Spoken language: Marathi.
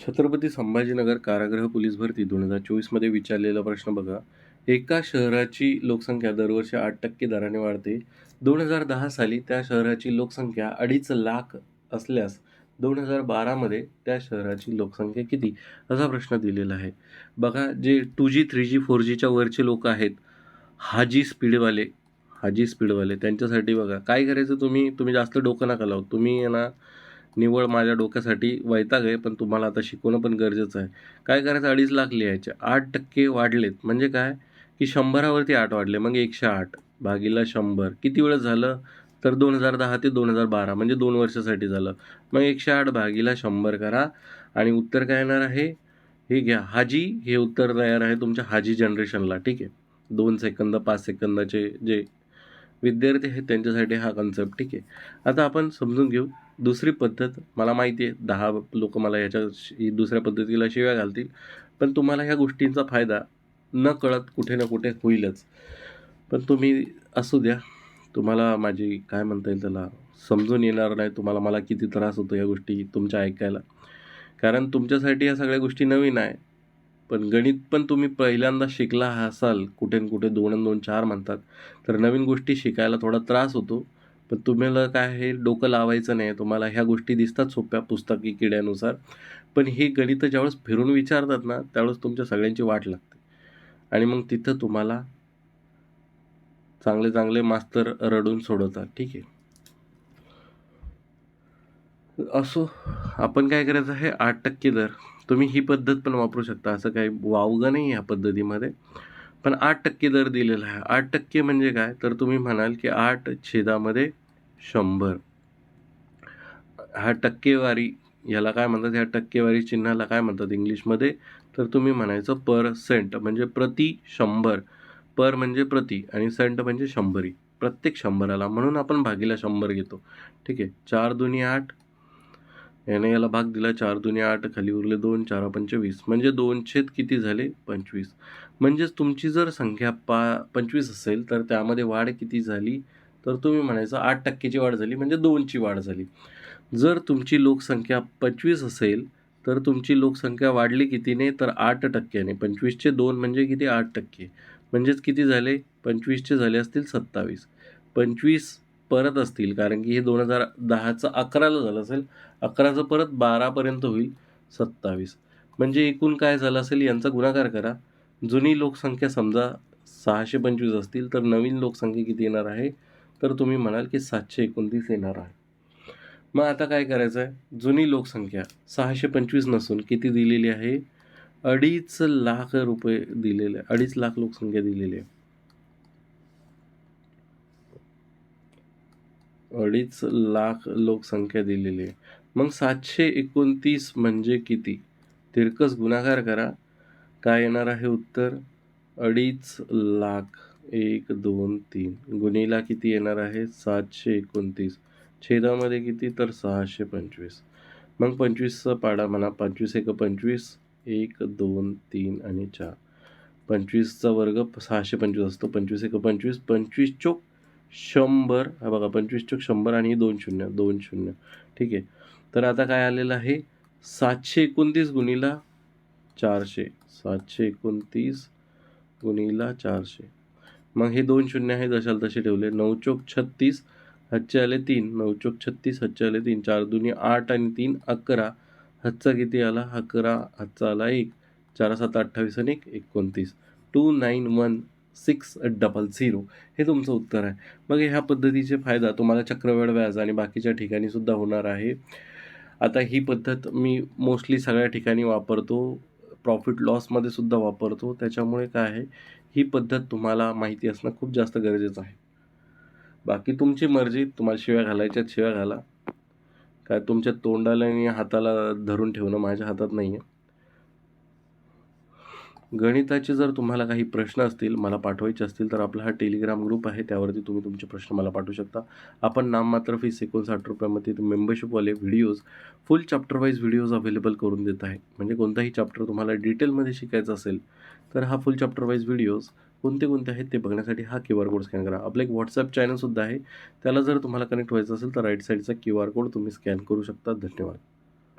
छत्रपती संभाजीनगर कारागृह पोलीस भरती दोन हजार चोवीसमध्ये विचारलेला प्रश्न बघा. एका शहराची लोकसंख्या दरवर्षी आठ टक्के दराने वाढते. दोन हजार दहा साली त्या शहराची लोकसंख्या अडीच लाख असल्यास दोन हजार बारामध्ये त्या शहराची लोकसंख्या किती? असा प्रश्न दिलेला आहे. बघा जे two G three G four जीच्या वरचे लोक आहेत हाजी स्पीडवाले हाजी स्पीडवाले त्यांच्यासाठी बघा. काय करायचं तुम्ही? तुम्ही जास्त डोकं नका लावू. तुम्ही आहे ना निवळ माझ्या डोक्यासाठी वैताग आहे पण तुम्हाला आता शिकवणं पण गरजेचं आहे. काय करायचं? अडीच लाख लिहायचे. आठ टक्के वाढलेत. म्हणजे काय? की शंभरावरती आठ वाढले. मग एकशे आठ भागीला शंभर. किती वेळ झालं? तर दोन हजार दहा ते दोन हजार बारा. म्हणजे दोन वर्षासाठी झालं. मग एकशे आठ भागीला शंभर करा. आणि उत्तर काय येणार आहे? हे घ्या. हाजी हे उत्तर तयार आहे तुमच्या हाजी जनरेशनला. ठीक आहे? दोन सेकंद पाच सेकंदाचे जे विद्यार्थी आहेत त्यांच्यासाठी हा कन्सेप्ट ठीक आहे. आता आपण समजून घेऊ दुसरी पद्धत मला माहिती आहे दहा लोक मला ह्याच्या दुसऱ्या पद्धतीला शिव्या घालतील पण तुम्हाला ह्या गोष्टींचा फायदा न कळत कुठे ना कुठे होईलच. पण तुम्ही असू द्या तुम्हाला माझी काय म्हणता येईल त्याला समजून येणार नाही तुम्हाला मला किती त्रास होतो या गोष्टी तुमच्या ऐकायला. कारण तुमच्यासाठी या सगळ्या गोष्टी नवीन आहे. पण गणित पण तुम्ही पहिल्यांदा शिकला असाल कुठे न कुठे दोन आणि दोन चार म्हणतात तर नवीन गोष्टी शिकायला थोडा त्रास होतो. पण तुम्हाला काय हे डोकं लावायचं नाही तुम्हाला ह्या गोष्टी दिसतात सोप्या पुस्तकी किड्यानुसार. पण हे गणितं ज्यावेळेस फिरून विचारतात ना त्यावेळेस तुमच्या सगळ्यांची वाट लागते. आणि मग तिथं तुम्हाला चांगले चांगले मास्तर रडून सोडवतात ठीक आहे? असो आपण काय करायचं आहे आठ टक्के दर. तुम्ही ही पद्धत पण वापरू शकता. असं काही वावगं नाही ह्या पद्धतीमध्ये. पण आठ टक्के दर दिलेला आहे. आठ टक्के म्हणजे काय? तर तुम्ही म्हणाल की आठ छेदामध्ये शंभर. हा टक्केवारी याला काय म्हणतात? ह्या टक्केवारी चिन्हाला काय म्हणतात इंग्लिशमध्ये? तर तुम्ही म्हणायचं पर सेंट म्हणजे प्रति शंभर. पर म्हणजे प्रति आणि सेंट म्हणजे शंभरी. प्रत्येक शंभराला. म्हणून आपण भागीला शंभर घेतो. ठीक आहे? चार दुनी आठ याने याला भाग दिला. चार दुनी आठ खाली उरले दोन चार पंचवीस. म्हणजे दोनशेत किती झाले? पंचवीस. म्हणजेच तुमची जर संख्या पा पंचवीस असेल तर त्यामध्ये वाढ किती झाली? तर तुम्ही म्हणायचं आठ टक्केची वाढ झाली. म्हणजे दोनची वाढ झाली. जर तुमची लोकसंख्या पंचवीस असेल तर तुमची लोकसंख्या वाढली कितीने? तर आठ टक्क्याने. पंचवीसचे दोन म्हणजे किती? आठ टक्के. म्हणजेच किती झाले? पंचवीसचे झाले असतील सत्तावीस. पंचवीस परत असतील कारण की हे दोन हजार दहाचं अकराला झालं असेल अकराचं परत बारापर्यंत होईल सत्तावीस. म्हणजे एकूण काय झालं असेल यांचा गुणाकार करा. जुनी लोकसंख्या समजा सहाशे पंचवीस असतील तर नवीन लोकसंख्या किती येणार आहे? तर तुम्ही म्हणाल की सातशे एकोणतीस येणार आहे. मग आता काय करायचं आहे जुनी लोकसंख्या सहाशे पंचवीस नसून किती दिलेली आहे? अडीच लाख रुपये दिलेले आहे. अडीच लाख लोकसंख्या दिलेली आहे. अडीच लाख लोकसंख्या दिलेली आहे. मग सातशे एकोणतीस म्हणजे किती? तिरकस गुणाकार करा. काय येणार आहे उत्तर? अडीच लाख एक दोन तीन. गुणीला किती येणार आहे? सातशे एकोणतीस. छेदामध्ये किती? तर सहाशे पंचवीस. मग पंचवीसचा पाडा म्हणा. पंचवीस एक पंचवीस एक दोन तीन आणि चार. पंचवीसचा वर्ग सहाशे पंचवीस असतो. पंचवीस एक पंचवीस पंचवीस चोक शंभर हा बघा पंचवीस चोक शंभर आणि दोन शून्य दोन शून्य. ठीक आहे. तर आता काय आलेलं आहे? सातशे एकोणतीस गुणीला चारशे. सातशे एकोणतीस गुणीला चारशे. मग हे दोन शून्य आहे जशाल तसे ठेवले. नऊ चोक छत्तीस हच्चे आले तीन. नऊ चोक छत्तीस हच्चे आले तीन. चार दुनी आठ आणि तीन अकरा. हच्चा किती आला? अकरा हच्चा आला एक. चार सात अठ्ठावीस आणि एक एकोणतीस. Two nine one. Six double zero हे तुमचं उत्तर आहे. मग ह्या पद्धतीचे फायदा तुम्हाला चक्रवेळ व्याज आणि बाकीच्या ठिकाणी सुद्धा होणार आहे. आता ही पद्धत मी मोस्टली सगळ्या ठिकाणी वापरतो. प्रॉफिट लॉसमध्ये सुद्धा वापरतो. त्याच्यामुळे काय आहे? ही पद्धत तुम्हाला माहिती असणं खूप जास्त गरजेचं आहे. बाकी तुमची मर्जी तुम्हाला शिव्या घालायच्यात शिव्या घाला. काय तुमच्या तोंडाला आणि हाताला धरून ठेवणं माझ्या हातात नाही आहे गणिताचे जर तुम्हाला काही प्रश्न असतील मला पाठवायचे असतील तर आपला हा टेलिग्राम ग्रुप आहे. त्यावरती तुम्ही तुमचे प्रश्न मला पाठवू शकता. आपण नाममात्र फीस एकोणसाठ रुपयामध्ये मेंबरशिपवाले videos full chapter wise videos available करून देत आहे. म्हणजे कोणताही चॅप्टर तुम्हाला डिटेलमध्ये शिकायचं असेल तर हा फुल चॅप्टर वाईज व्हिडिओज कोणते कोणते आहेत ते बघण्यासाठी हा क्यू आर कोड स्कॅन करा. आपलं एक व्हॉट्सअप चॅनलसुद्धा आहे. त्याला जर तुम्हाला कनेक्ट व्हायचं असेल तर राईट साईडचा क्यू आर कोड तुम्ही स्कॅन करू शकता. धन्यवाद.